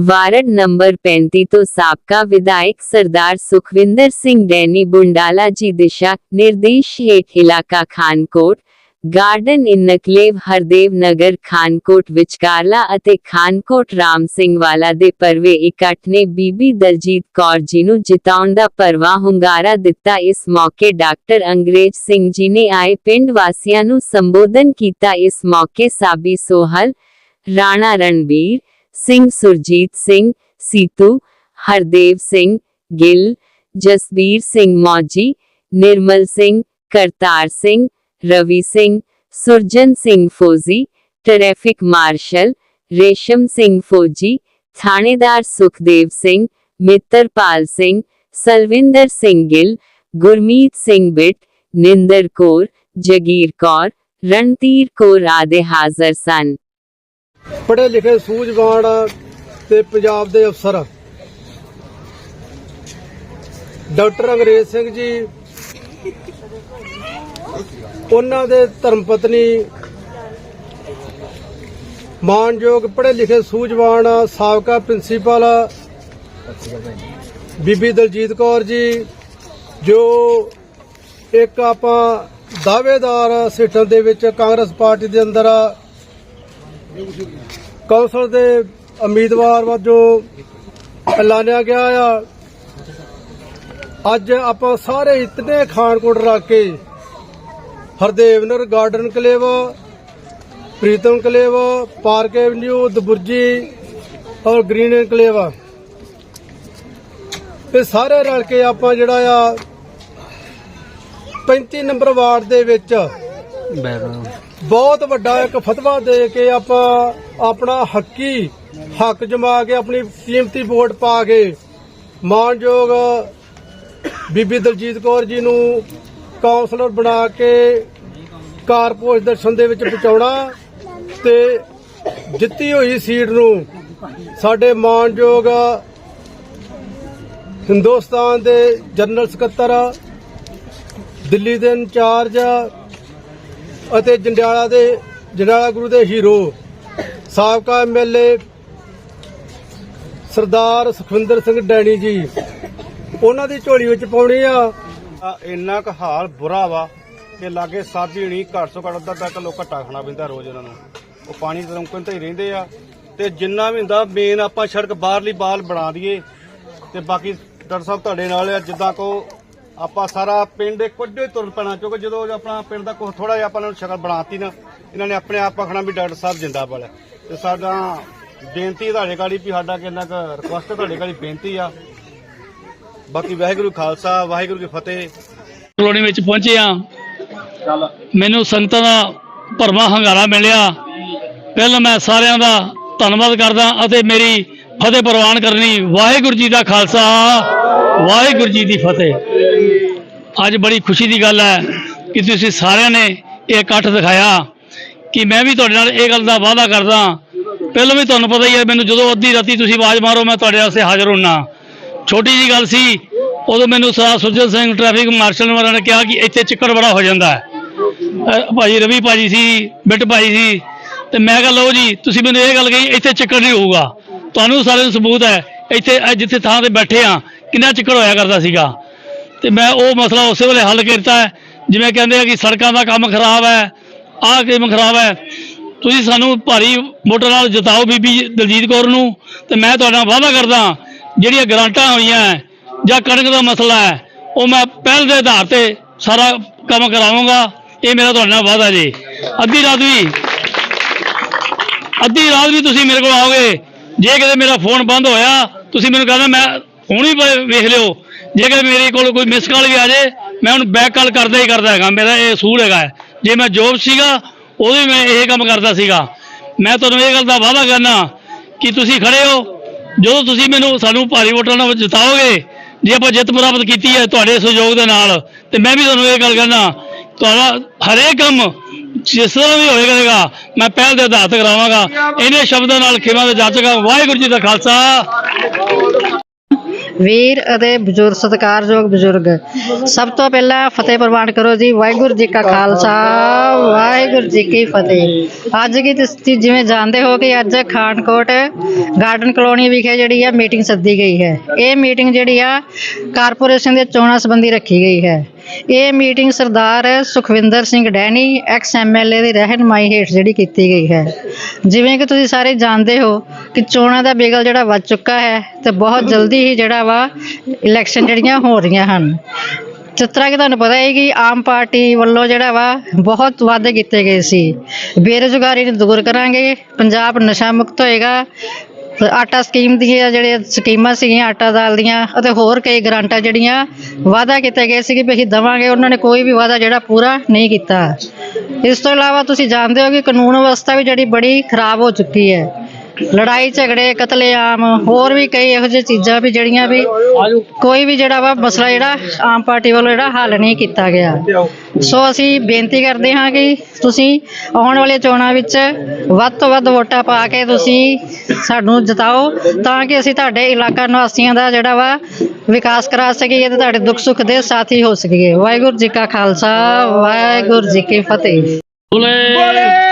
Ward number 35 ਤੋਂ ਸਾਬਕਾ ਵਿਧਾਇਕ ਸਰਦਾਰ ਸੁਖਵਿੰਦਰ ਸਿੰਘ ਡੈਨੀ ਬੁੰਡਾਲਾ ਜੀ ਦਿਸ਼ਾ ਨਿਰਦੇਸ਼ ਹੇਠ ਇਲਾਕਾ ਖਾਨਕੋਟ, ਗਾਰਡਨ ਇਨਕਲੇਵ ਹਰਦੇਵ ਨਗਰ ਖਾਨਕੋਟ ਵਿਚਕਾਰਲਾ ਅਤੇ ਖਾਨਕੋਟ ਰਾਮ ਸਿੰਘ ਵਾਲਾ ਦੇ ਪਰਵੇ ਇਕੱਠ ਨੇ ਬੀਬੀ ਦਲਜੀਤ ਕੌਰ ਜੀ ਨੂੰ ਜਿਤਾਉਣ ਦਾ ਪਰਵਾ ਹੁੰਗਾਰਾ ਦਿੱਤਾ। ਇਸ ਮੌਕੇ ਡਾਕਟਰ ਅੰਗਰੇਜ਼ ਸਿੰਘ ਜੀ ਨੇ ਆਏ ਪਿੰਡ ਵਾਸੀਆਂ ਨੂੰ ਸੰਬੋਧਨ ਕੀਤਾ। ਇਸ ਮੌਕੇ ਸਾਬੀ ਸੋਹਲ, ਰਾਣਾ ਰਣਬੀਰ ਸਿੰਘ ਸੁਰਜੀਤ ਸਿੰਘ, ਸੀਤੂ, ਹਰਦੇਵ ਸਿੰਘ, ਗਿੱਲ ਜਸਬੀਰ ਸਿੰਘ ਮੌਜੀ, ਨਿਰਮਲ ਸਿੰਘ, ਕਰਤਾਰ ਸਿੰਘ, ਰਵੀ ਸਿੰਘ, ਸੁਰਜਨ ਸਿੰਘ ਫੌਜੀ, ਟ੍ਰੈਫਿਕ ਮਾਰਸ਼ਲ, ਰੇਸ਼ਮ ਸਿੰਘ ਫੌਜੀ, ਥਾਣੇਦਾਰ ਸੁਖਦੇਵ ਸਿੰਘ, ਮਿੱਤਰਪਾਲ ਸਿੰਘ, ਸਲਵਿੰਦਰ ਸਿੰਘ ਗਿੱਲ, ਗੁਰਮੀਤ ਸਿੰਘ ਬਿੱਟ, ਨਿੰਦਰ ਕੌਰ, ਜਗੀਰ ਕੌਰ, ਰਣਧੀਰ ਕੌਰ ਆਦਿ ਹਾਜ਼ਰ ਸਨ। ਪੜ੍ਹੇ ਲਿਖੇ ਸੂਝਵਾਨ ਤੇ ਪੰਜਾਬ ਦੇ ਅਫਸਰ। ਡਾਕਟਰ ਅੰਗਰੇਜ਼ ਸਿੰਘ ਜੀ, ਉਹਨਾਂ ਦੇ ਧਰਮ ਪਤਨੀ ਮਾਨਯੋਗ ਪੜ੍ਹੇ ਲਿਖੇ ਸੂਝਵਾਨ ਸਾਬਕਾ ਪ੍ਰਿੰਸੀਪਲ ਬੀਬੀ ਦਲਜੀਤ ਕੌਰ ਜੀ, ਜੋ ਇੱਕ ਆਪਾਂ ਦਾਅਵੇਦਾਰ ਸਿੱਟਣ ਦੇ ਵਿੱਚ ਕਾਂਗਰਸ ਪਾਰਟੀ ਦੇ ਅੰਦਰ ਕੌਂਸਲ ਦੇ ਉਮੀਦਵਾਰ ਵਜੋਂ ਐਲਾਨਿਆ ਗਿਆ ਆ। ਅੱਜ ਆਪਾਂ ਸਾਰੇ ਇਤਨੇ ਖਾਨਕੋਟ ਰੱਖ ਕੇ Hardevnagar garden enclave, Pritam enclave, park avenue, Daburji ਔਰ ਗ੍ਰੀਨ ਐਨਕਲੇਵ ਇਹ ਸਾਰੇ ਰਲ ਕੇ ਆਪਾਂ ਜਿਹੜਾ ਆ 35 ਨੰਬਰ ਵਾਰਡ ਦੇ ਵਿੱਚ ਬਹੁਤ ਵੱਡਾ ਇੱਕ ਫਤਵਾ ਦੇ ਕੇ ਆਪਾਂ ਆਪਣਾ ਹੱਕੀ ਹੱਕ ਜਮਾ ਕੇ ਆਪਣੀ ਕੀਮਤੀ ਵੋਟ ਪਾ ਕੇ ਮਾਨਯੋਗ ਬੀਬੀ ਦਲਜੀਤ ਕੌਰ ਜੀ ਨੂੰ ਕਾਉਂਸਲਰ ਬਣਾ ਕੇ ਕਾਰਪੋਰੇਸ਼ਨ ਦੇ ਵਿੱਚ ਪਹੁੰਚਾਉਣਾ ਤੇ ਜਿੱਤੀ ਹੋਈ ਸੀਟ ਨੂੰ ਸਾਡੇ ਮਾਨਯੋਗ ਹਿੰਦੁਸਤਾਨ ਦੇ ਜਨਰਲ ਸਕੱਤਰ, ਦਿੱਲੀ ਦੇ ਇੰਚਾਰਜ ਅਤੇ ਜੰਡਿਆਲਾ ਦੇ, ਜੰਡਿਆਲਾ ਗੁਰੂ ਦੇ ਹੀਰੋ, ਸਾਬਕਾ ਐਮਐਲਏ ਸਰਦਾਰ ਸੁਖਵਿੰਦਰ ਸਿੰਘ ਡੈਣੀ ਜੀ, ਉਹਨਾਂ ਦੀ ਝੋਲੀ ਵਿੱਚ ਪਾਉਣੀ ਆ। ਇੰਨਾ ਕੁ ਹਾਲ ਬੁਰਾ ਵਾ ਕਿ ਲਾਗੇ ਸਾਬੀ ਨਹੀਂ ਘੱਟ ਤੋਂ ਘੱਟ ਅੱਧਾ ਤੱਕ ਲੋਕ ਘੱਟਾ ਖਾਣਾ ਪੈਂਦਾ ਰੋਜ਼ ਇਹਨਾਂ ਨੂੰ। ਉਹ ਪਾਣੀ ਦੇ ਤੇ ਹੀ ਰਹਿੰਦੇ ਆ ਤੇ ਜਿੰਨਾ ਵੀ ਹੁੰਦਾ ਮੇਨ ਆਪਾਂ ਸੜਕ ਬਾਹਰਲੀ ਬਾਲ ਬਣਾ ਦਈਏ। ਤੇ ਬਾਕੀ ਡਾਕਟਰ ਸਾਹਿਬ ਤੁਹਾਡੇ ਨਾਲ ਆ, ਜਿੱਦਾਂ ਕੋ ਆਪਾਂ ਸਾਰਾ ਪਿੰਡ ਇੱਕੋ ਹੀ ਤੁਰ ਪੈਣਾ, ਕਿਉਂਕਿ ਜਦੋਂ ਆਪਣਾ ਪਿੰਡ ਦਾ ਕੋਈ ਥੋੜਾ ਜਿਹਾ ਆਪਾਂ ਨੂੰ ਸ਼ਕਲ ਬਣਾਤੀ ਨਾ, ਇਹਨਾਂ ਨੇ ਆਪਣੇ ਆਪ ਆਖਣਾ ਵੀ ਡਾਕਟਰ ਸਾਹਿਬ ਜਿੰਦਾਬਾਦ ਹੈ। ਤੇ ਸਾਡਾ ਬੇਨਤੀ ਤੁਹਾਡੇ ਗਾੜੀ ਵੀ ਸਾਡਾ ਕਿੰਨਾ ਕੁ ਰਿਕੁਐਸਟ ਤੁਹਾਡੇ ਗਾੜੀ ਬੇਨਤੀ ਆ। ਬਾਕੀ ਵਾਹਿਗੁਰੂ ਖਾਲਸਾ, ਵਾਹਿਗੁਰੂ ਕੀ ਫਤਿਹ। ਕਲੋਨੀ ਵਿੱਚ ਪਹੁੰਚੇ ਆ ਮੈਨੂੰ ਸੰਗਤਾਂ ਦਾ ਭਰਵਾਂ ਹੰਗਾਰਾ ਮਿਲਿਆ। ਪਹਿਲਾਂ ਮੈਂ ਸਾਰਿਆਂ ਦਾ ਧੰਨਵਾਦ ਕਰਦਾ ਅਤੇ ਮੇਰੀ ਫਤਿਹ ਪ੍ਰਵਾਨ ਕਰਨੀ ਵਾਹਿਗੁਰੂ ਜੀ ਦਾ ਖਾਲਸਾ। ਵਾਹਿਗੁਰੂ ਜੀ ਦੀ ਫਤਿਹ। ਅੱਜ ਬੜੀ ਖੁਸ਼ੀ ਦੀ ਗੱਲ ਹੈ ਕਿ ਤੁਸੀਂ ਸਾਰਿਆਂ ਨੇ ਇਹ ਇਕੱਠ ਦਿਖਾਇਆ ਕਿ ਮੈਂ ਵੀ ਤੁਹਾਡੇ ਨਾਲ ਇਹ ਗੱਲ ਦਾ ਵਾਅਦਾ ਕਰਦਾ ਪਹਿਲਾਂ ਵੀ ਤੁਹਾਨੂੰ ਪਤਾ ਹੀ ਹੈ, ਮੈਨੂੰ ਜਦੋਂ ਅੱਧੀ ਰਾਤੀ ਤੁਸੀਂ ਆਵਾਜ਼ ਮਾਰੋ, ਮੈਂ ਤੁਹਾਡੇ ਵਾਸਤੇ ਹਾਜ਼ਰ ਹੁੰਨਾ। ਛੋਟੀ ਜੀ ਗੱਲ ਸੀ, ਉਦੋਂ ਮੈਨੂੰ ਸਰਦਾਰ ਸੁਰਜਨ ਸਿੰਘ ਟ੍ਰੈਫਿਕ ਮਾਰਸ਼ਲ ਵਾਲਿਆਂ ਨੇ ਕਿਹਾ ਕਿ ਇੱਥੇ ਚਿੱਕੜ ਬੜਾ ਹੋ ਜਾਂਦਾ ਹੈ। ਅਹ ਭਾਜੀ ਰਵੀ ਭਾਜੀ ਸੀ, ਬਿੱਟ ਭਾਈ ਸੀ, ਤੇ ਮੈਂ ਕਿਹਾ, ਲਓ ਜੀ, ਤੁਸੀਂ ਮੈਨੂੰ ਇਹ ਗੱਲ ਕਹੀ, ਇੱਥੇ ਚਿੱਕੜ ਨਹੀਂ ਹੋਊਗਾ। ਤੁਹਾਨੂੰ ਸਾਰਿਆਂ ਨੂੰ ਸਬੂਤ ਹੈ, ਇੱਥੇ, ਅੱਜ ਜਿੱਥੇ ਥਾਂ ਤੇ ਬੈਠੇ ਆ ਕਿੰਨਾ ਚਿੱਕੜ ਹੋਇਆ ਕਰਦਾ ਸੀਗਾ। ਤੇ ਮੈਂ ਉਹ ਮਸਲਾ ਉਸੇ ਵੇਲੇ ਹੱਲ ਕੀਤਾ ਹੈ। ਜਿਵੇਂ ਕਹਿੰਦੇ ਆ ਕਿ ਸੜਕਾਂ ਦਾ ਕੰਮ ਖਰਾਬ ਹੈ, ਆਹ ਕੰਮ ਖਰਾਬ ਹੈ। ਤੁਸੀਂ ਸਾਨੂੰ ਭਾਰੀ ਮੋਟਰ ਨਾਲ ਜਿਤਾਓ ਬੀਬੀ ਦਲਜੀਤ ਕੌਰ ਨੂੰ, ਤੇ ਮੈਂ ਤੁਹਾਡਾ ਵਾਅਦਾ ਕਰਦਾ ਜਿਹੜੀਆਂ ਗਰਾਂਟਾਂ ਹੋਈਆਂ ਜਾਂ ਕਣਕ ਦਾ ਮਸਲਾ ਹੈ, ਉਹ ਮੈਂ ਪਹਿਲ ਦੇ ਆਧਾਰ ਤੇ ਸਾਰਾ ਕੰਮ ਕਰਾਵਾਂਗਾ ਇਹ ਮੇਰਾ ਤੁਹਾਡੇ ਨਾਲ ਵਾਅਦਾ ਜੀ। ਅੱਧੀ ਰਾਤ ਵੀ, ਅੱਧੀ ਰਾਤ ਵੀ ਤੁਸੀਂ ਮੇਰੇ ਕੋਲ ਆਓਗੇ। ਜੇ ਕਿਤੇ ਮੇਰਾ ਫੋਨ ਬੰਦ ਹੋਇਆ, ਤੁਸੀਂ ਮੈਨੂੰ ਕਹਿੰਦਾ ਮੈਂ ਹੁਣ ਹੀ ਵੇਖ ਲਿਓ। ਜੇਕਰ ਮੇਰੇ ਕੋਲ ਕੋਈ ਮਿਸ ਕਾਲ ਵੀ ਆ ਜੇ, ਮੈਂ ਹੁਣ ਬੈਕ ਕਾਲ ਕਰਦਾ ਹੀ ਕਰਦਾ ਹੈਗਾ। ਮੇਰਾ ਇਹ ਅਸੂਲ ਹੈਗਾ ਜੇ ਮੈਂ ਜੋਬ ਸੀਗਾ, ਉਦੋਂ ਵੀ ਮੈਂ ਇਹ ਕੰਮ ਕਰਦਾ ਸੀਗਾ। ਮੈਂ ਤੁਹਾਨੂੰ ਇਹ ਗੱਲ ਦਾ ਵਾਅਦਾ ਕਰਨਾ ਕਿ ਤੁਸੀਂ ਖੜੇ ਹੋ। ਜਦੋਂ ਤੁਸੀਂ ਮੈਨੂੰ ਸਾਨੂੰ ਭਾਰੀ ਵੋਟਾਂ ਨਾਲ ਜਿਤਾਓਗੇ, ਜੇ ਆਪਾਂ ਜਿੱਤ ਪ੍ਰਾਪਤ ਕੀਤੀ ਹੈ ਤੁਹਾਡੇ ਸਹਿਯੋਗ ਦੇ ਨਾਲ, ਤੇ ਮੈਂ ਵੀ ਤੁਹਾਨੂੰ ਇਹ ਗੱਲ ਕਹਿਣਾ ਤੁਹਾਡਾ ਹਰੇਕ ਕੰਮ ਜਿਸ ਤਰ੍ਹਾਂ ਵੀ ਹੋਏਗਾ, ਮੈਂ ਪਹਿਲ ਦੇ ਆਧਾਰ ਤੇ ਕਰਾਵਾਂਗਾ। ਇਹਨੇ ਸ਼ਬਦਾਂ ਨਾਲ ਖਿਮਾ ਦੇ ਜਾਚਗਾ ਵਾਹਿਗੁਰੂ ਜੀ ਦਾ ਖਾਲਸਾ। ਵੀਰ ਅਤੇ ਬਜ਼ੁਰਗ, ਸਤਿਕਾਰਯੋਗ ਬਜ਼ੁਰਗ, ਸਭ ਤੋਂ ਪਹਿਲਾਂ ਫਤਿਹ ਪ੍ਰਵਾਨ ਕਰੋ ਜੀ, ਵਾਹਿਗੁਰੂ ਜੀ ਕਾ ਖਾਲਸਾ, ਵਾਹਿਗੁਰੂ ਜੀ ਕੀ ਫਤਿਹ। ਅੱਜ ਕੀ ਤੁਸੀਂ ਜਿਵੇਂ ਜਾਣਦੇ ਹੋ ਕਿ ਅੱਜ ਖਾਨਕੋਟ ਗਾਰਡਨ ਕਲੋਨੀ ਵਿਖੇ ਜਿਹੜੀ ਆ ਮੀਟਿੰਗ ਸੱਦੀ ਗਈ ਹੈ। ਇਹ ਮੀਟਿੰਗ ਜਿਹੜੀ ਆ ਕਾਰਪੋਰੇਸ਼ਨ ਦੇ ਚੋਣਾਂ ਸੰਬੰਧੀ ਰੱਖੀ ਗਈ ਹੈ। ਇਹ meeting Sardar Sukhwinder Singh Danny ex MLA ਦੀ ਰਹਿਨਮਾਈ ਹੇਠ ਜਿਹੜੀ ਕੀਤੀ ਗਈ ਹੈ। ਜਿਵੇਂ ਕਿ ਤੁਸੀਂ ਸਾਰੇ ਜਾਣਦੇ ਹੋ ਕਿ ਚੋਣਾਂ ਦਾ ਬਿਗਲ ਜਿਹੜਾ ਵੱਜ ਚੁੱਕਾ ਹੈ ਤੇ ਬਹੁਤ ਜਲਦੀ ਹੀ ਜਿਹੜਾ ਵਾ ਇਲੈਕਸ਼ਨ ਜਿਹੜੀਆਂ ਹੋ ਰਹੀਆਂ ਹਨ। ਜਿਸ ਤਰ੍ਹਾਂ ਕਿ ਤੁਹਾਨੂੰ ਪਤਾ ਹੈ ਕਿ ਆਮ ਪਾਰਟੀ ਵੱਲੋਂ ਜਿਹੜਾ ਵਾ ਬਹੁਤ ਵਾਅਦੇ ਕੀਤੇ ਗਏ ਸੀ। ਬੇਰੁਜ਼ਗਾਰੀ ਨੂੰ ਦੂਰ ਕਰਾਂਗੇ, ਪੰਜਾਬ ਨਸ਼ਾ ਮੁਕਤ ਹੋਏਗਾ ਤੇ ਆਟਾ ਸਕੀਮ ਦੀਆਂ ਜਿਹੜੀਆਂ ਸਕੀਮਾਂ ਸੀਗੀਆਂ, ਆਟਾ ਦਾਲ ਦੀਆਂ ਅਤੇ ਹੋਰ ਕਈ ਗ੍ਰਾਂਟਾਂ ਜਿਹੜੀਆਂ ਵਾਅਦਾ ਕੀਤੇ ਗਏ ਸੀ ਕਿ ਵੀ ਅਸੀਂ ਦੇਵਾਂਗੇ, ਉਹਨਾਂ ਨੇ ਕੋਈ ਵੀ ਵਾਅਦਾ ਜਿਹੜਾ ਪੂਰਾ ਨਹੀਂ ਕੀਤਾ। ਇਸ ਤੋਂ ਇਲਾਵਾ ਤੁਸੀਂ ਜਾਣਦੇ ਹੋ ਕਿ ਕਾਨੂੰਨ ਵਿਵਸਥਾ ਵੀ ਜਿਹੜੀ ਬੜੀ ਖਰਾਬ ਹੋ ਚੁੱਕੀ ਹੈ। ਲੜਾਈ, ਝਗੜੇ, ਕਤਲੇਆਮ, ਹੋਰ ਵੀ ਕਈ ਇਹੋ ਜਿਹੀ ਚੀਜ਼ਾਂ ਵੀ ਜਿਹੜੀਆਂ ਵੀ ਕੋਈ ਵੀ ਜਿਹੜਾ ਵਾ ਮਸਲਾ ਜਿਹੜਾ ਆਮ ਪਾਰਟੀ ਵੱਲੋਂ ਜਿਹੜਾ ਹੱਲ ਨਹੀਂ ਕੀਤਾ ਗਿਆ। ਸੋ ਅਸੀਂ ਬੇਨਤੀ ਕਰਦੇ ਹਾਂ ਕਿ ਤੁਸੀਂ ਆਉਣ ਵਾਲੇ ਚੋਣਾਂ ਵਿੱਚ ਵੱਧ ਤੋਂ ਵੱਧ ਵੋਟਾਂ ਪਾ ਕੇ ਤੁਸੀਂ ਸਾਨੂੰ ਜਿਤਾਓ ਤਾਂ ਕਿ ਅਸੀਂ ਤੁਹਾਡੇ ਇਲਾਕਾ ਨਿਵਾਸੀਆਂ ਦਾ ਜਿਹੜਾ ਵਾ ਵਿਕਾਸ ਕਰਾ ਸਕੀਏ ਤੇ ਤੁਹਾਡੇ ਦੁੱਖ ਸੁੱਖ ਦੇ ਸਾਥੀ ਹੋ ਸਕੀਏ। ਵਾਹਿਗੁਰੂ ਜੀ ਕਾ ਖਾਲਸਾ, ਵਾਹਿਗੁਰੂ ਜੀ ਕੀ ਫਤਿਹ। ਬੋਲੇ!